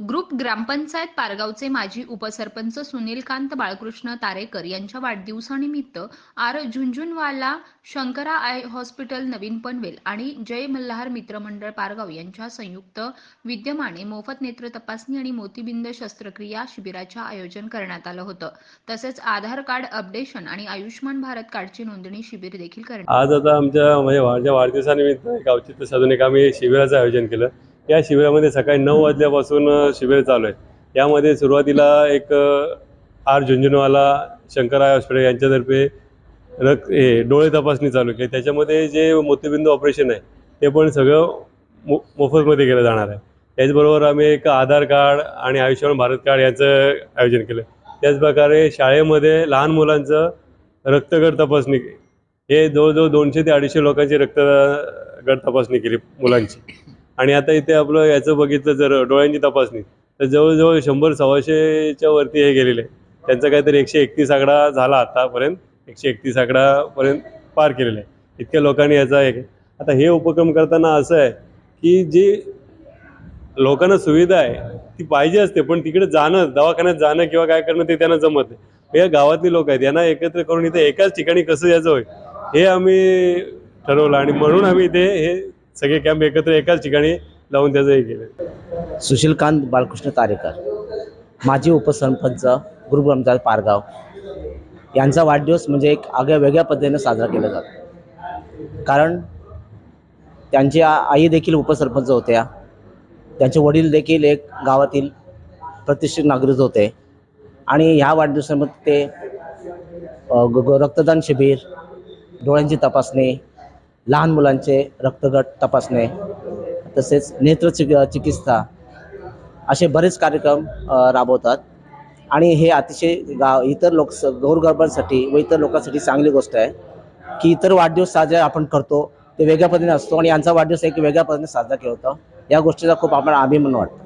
Group ग्रामपंचायत पारगावचे माजी उपसरपंच सुनीलकांत बाळकृष्ण तारेकर यांच्या वाढदिवसानिमित्त R Jhunjhunwala Shankara eye hospital Navin Panvel आणि जय मल्हार मित्रमंडळ पारगाव यांच्या संयुक्त विद्यमाने मोफत नेत्र तपासणी आणि मोतीबिंद शस्त्रक्रिया शिबिराचे आयोजन करण्यात आलं होतं. तसेच आधार कार्ड अपडेशन आणि आयुष्यमान भारत कार्डची नोंदणी शिबिर देखील करण्यात आज आता आमच्या म्हणजे वाढदिवसानिमित्त एक साधून एक आम्ही शिबिराचं आयोजन केलं. या शिबिरामध्ये सकाळी नऊ वाजल्यापासून शिबिर चालू आहे. यामध्ये सुरुवातीला एक आर झुंझुनवाला शंकरराय हॉस्पिटल यांच्यातर्फे रक्त हे डोळे तपासणी चालू केली. त्याच्यामध्ये जे मोतीबिंदू ऑपरेशन आहे ते पण सगळं मो मोफतमध्ये केलं जाणार आहे. त्याचबरोबर आम्ही एक आधार कार्ड आणि आयुष्यमान भारत कार्ड याचं आयोजन केलं. त्याचप्रकारे शाळेमध्ये लहान मुलांचं रक्तगट तपासणी हे जवळजवळ दोनशे ते अडीचशे लोकांची रक्तगट तपासणी केली मुलांची. आणि आता इथे आपलं याचं बघितलं जर डोळ्यांची तपासणी तर जवळजवळ शंभर सव्वाशेच्या वरती हे गेलेले आहे. त्यांचा काहीतरी एकशे एकतीस आकडा झाला आतापर्यंत एकशे एकतीस आकडापर्यंत पार केलेला आहे इतक्या लोकांनी याचा एक आता हे उपक्रम करताना असं आहे की जी लोकांना सुविधा आहे ती पाहिजे असते पण तिकडे जाणं दवाखान्यात जाणं किंवा काय करणं ते त्यांना जमत नाही. या गावातली लोक आहेत यांना एकत्र करून इथे एकाच ठिकाणी कसं यायचं होईल हे आम्ही ठरवलं आणि म्हणून आम्ही इथे हे सगळे कॅम्प एकत्र एकाच ठिकाणी लावून त्याचं हे केलं. सुशीलकांत बालकृष्ण तारेकर माजी उपसरपंच गुरुग्रामचा पारगाव यांचा वाढदिवस म्हणजे एक आगळ्या वेगळ्या पद्धतीने साजरा केला जातो. कारण त्यांची आई देखील उपसरपंच होत्या. त्यांचे वडील देखील एक गावातील प्रतिष्ठित नागरिक होते. आणि ह्या वाढदिवसामध्ये ते ग- रक्तदान शिबिर डोळ्यांची तपासणी लहान मुलांचे रक्तगट तपासणे तसेच नेत्र चिक चिकित्सा असे बरेच कार्यक्रम राबवतात. आणि हे अतिशय गाव इतर लोक गोरगरबांसाठी व इतर लोकांसाठी चांगली गोष्ट आहे की इतर वाढदिवस साजरे आपण करतो ते वेगळ्या पद्धतीने असतो आणि यांचा वाढदिवस एक वेगळ्या पद्धतीने साजरा केला होता या गोष्टीचा खूप आपण अभिमान वाटतो.